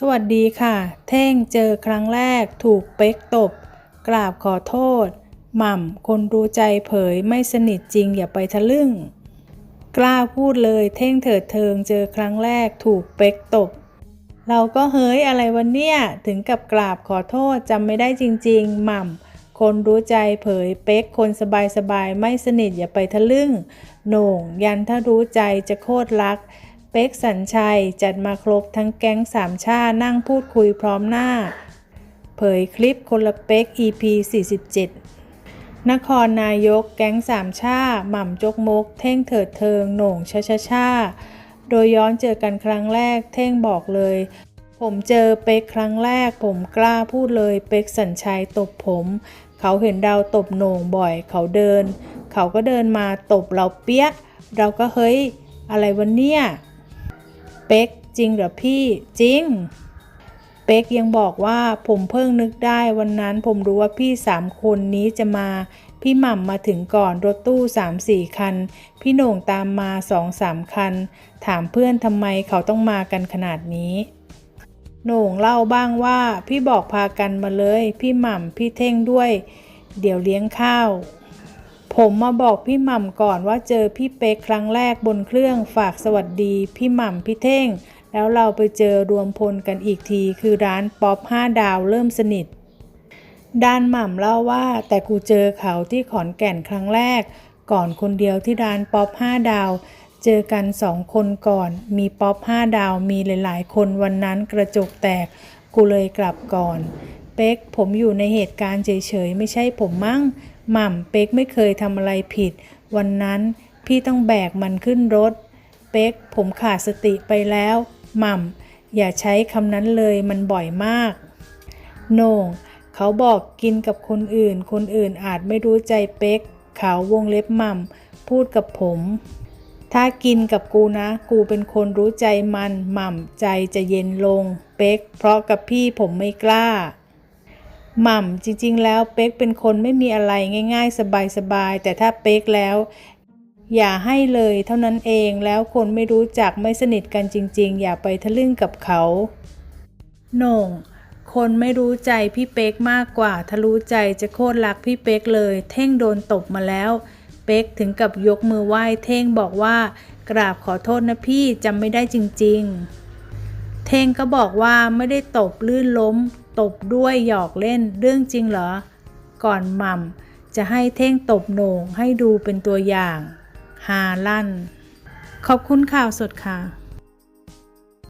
สวัสดีค่ะ เท่งเจอครั้งแรกถูกเป๊กตบ กราบขอโทษ หม่ำ คนรู้ใจเผยไม่สนิทจริงอย่าไปทะลึ่ง กล้าพูดเลยเท่งเถิดเทิงเจอครั้งแรกถูกเป๊กตบ เราก็เฮ้ยอะไรวันเนี้ยถึงกับกราบขอโทษจำไม่ได้จริง ๆ หม่ำ คนรู้ใจเผยเป๊กคนสบายๆไม่สนิทอย่าไปทะลึ่งโหน่งยันถ้ารู้ใจจะโคตรรัก เป๊กสัญชัยจัดมาครบทั้งแก๊งสามชานั่งพูดคุยพร้อมหน้า เผยคลิปคนละเป๊ก EP 47 นครนายกแก๊งสามชาหม่ำจกมก เท่งเถิดเทิงโหน่งชาชาชาโดยย้อนเจอกันครั้งแรกเท่งบอกเลย ผมเจอเป๊กครั้งแรก ผมกล้าพูดเลยเป๊กสัญชัยตบผม เขาเห็นดาวตบโหน่งบ่อย เขาเดิน เขาก็เดินมาตบเราเปี้ย เราก็เฮ้ยอะไรวันเนี้ย เป๊กจริงเหรอพี่จริง เป๊กยังบอกว่าผมเพิ่งนึกได้วันนั้นผมรู้ว่าพี่สามคนนี้จะมา พี่หม่ำมาถึงก่อนรถตู้สามสี่คัน พี่โหน่งตามมาสองสามคัน ถามเพื่อนทำไมเขาต้องมากันขนาดนี้โหน่งเล่าบ้างว่าพี่บอกพากันมาเลย พี่หม่ำพี่เท่งด้วย เดี๋ยวเลี้ยงข้าว ผมมาบอกพี่หม่ำก่อนว่าเจอพี่เป๊กครั้งแรกบนเครื่องฝากสวัสดีพี่หม่ำพี่เท่ง แล้วเราไปเจอรวมพลกันอีกที คือร้านป๊อป5ดาวเริ่มสนิท ด้านหม่ำเล่าว่า แต่กูเจอเขาที่ขอนแก่นครั้งแรก ก่อนคนเดียวที่ร้านป๊อป5ดาว เจอกันสองคนก่อน มีป๊อป5ดาวมีหลาย ๆ คนวันนั้นกระจกแตก กูเลยกลับก่อน เป๊กผมอยู่ในเหตุการณ์เฉยๆไม่ใช่ผมมั้ง หม่ำเป๊กไม่เคยทำอะไรผิด วันนั้นพี่ต้องแบกมันขึ้นรถ เป๊กผมขาดสติไปแล้ว หม่ำอย่าใช้คำนั้นเลยมันบ่อยมาก โหน่งเขาบอกกินกับคนอื่น คนอื่นอาจไม่รู้ใจเป๊กเขาวงเล็บหม่ำพูดกับผม ถ้ากินกับกูนะ กูเป็นคนรู้ใจมันหม่ำใจจะเย็นลง เป๊กเพราะกับพี่ผมไม่กล้า หม่ำจริงๆ แล้วเป๊กเป็นคนไม่มีอะไรง่ายๆ สบายๆ แต่ถ้าเป๊กแล้ว อย่าให้เลยเท่านั้นเองแล้วคนไม่รู้จักไม่สนิทกันจริงๆ อย่าไปทะลึ่งกับเขาโหน่งคนไม่รู้ใจพี่เป๊กมากกว่าถ้ารู้ใจจะโคตรรักพี่เป๊กเลย เท่งโดนตบมาแล้ว เป๊กถึงกับยกมือไหว้เท่งบอกว่ากราบขอโทษนะพี่จำไม่ได้จริง ๆ เท่งก็บอกว่าไม่ได้ตบลื่นล้ม ตบด้วยหยอกเล่นเรื่องจริงเหรอ ก่อนหม่ำจะให้เท่งตบโหน่งให้ดูเป็นตัวอย่างฮาลั่น ขอบคุณข่าวสดค่ะ